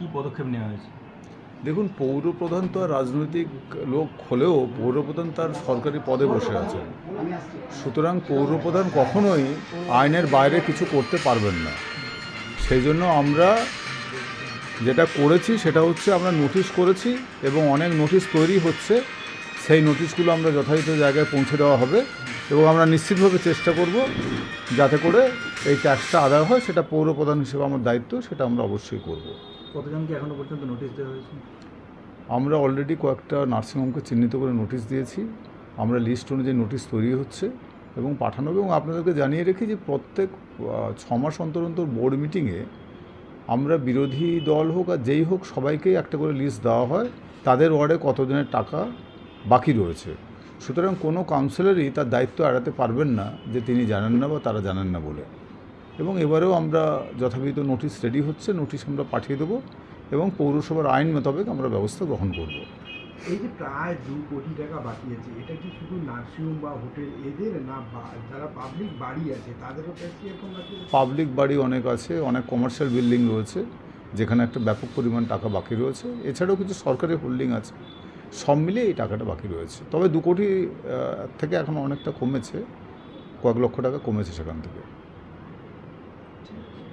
কি পদক্ষেপ নেওয়া হয়েছে? দেখুন, পৌরপ্রধান তো আর রাজনৈতিক লোক হলেও পৌরপ্রধান তার সরকারি পদে বসে আছেন। সুতরাং পৌরপ্রধান কখনোই আইনের বাইরে কিছু করতে পারবেন না। সেই জন্য আমরা যেটা করেছি সেটা হচ্ছে আমরা নোটিশ করেছি এবং অনেক নোটিশ তৈরি হচ্ছে। সেই নোটিশগুলো আমরা যথাযথ জায়গায় পৌঁছে দেওয়া হবে এবং আমরা নিশ্চিতভাবে চেষ্টা করব যাতে করে এই ট্যাক্সটা আদায় হয়। সেটা পৌরপ্রধান হিসেবে আমার দায়িত্ব, সেটা আমরা অবশ্যই করব। কতজনকে এখনও পর্যন্ত নোটিশ দেওয়া হয়েছে? আমরা অলরেডি কয়েকটা নার্সিংহোমকে চিহ্নিত করে নোটিশ দিয়েছি। আমরা লিস্ট অনুযায়ী নোটিশ তৈরি হচ্ছে এবং পাঠানো হবে এবং আপনাদেরকে জানিয়ে রেখি যে প্রত্যেক ছ মাস অন্তর অন্তর বোর্ড মিটিংয়ে আমরা বিরোধী দল হোক আর যেই হোক সবাইকেই একটা করে লিস্ট দেওয়া হয়, তাদের ওয়ার্ডে কতজনের টাকা বাকি রয়েছে। সুতরাং কোনো কাউন্সিলরই তার দায়িত্ব এড়াতে পারবেন না যে তিনি জানেন না বা তারা জানেন না বলে। এবং এবারেও আমরা যথাবিহিত নোটিশ রেডি হচ্ছে নোটিশ আমরা পাঠিয়ে দেবো এবং পৌরসভার আইন মোতাবেক আমরা ব্যবস্থা গ্রহণ করব। এই যে প্রায় দু কোটি টাকা বাকি আছে এটা কি শুধু নার্সিংহোম বা হোটেল এদের না যারা পাবলিক বাড়ি আছে আছে? পাবলিক বাড়ি অনেক আছে অনেক কমার্শিয়াল বিল্ডিং রয়েছে যেখানে একটা ব্যাপক পরিমাণ টাকা বাকি রয়েছে। এছাড়াও কিছু সরকারি হোল্ডিং আছে সব মিলিয়ে এই টাকাটা বাকি রয়েছে। তবে দু কোটি থেকে এখন অনেকটা কমেছে কয়েক লক্ষ টাকা কমেছে সেখান থেকে। to.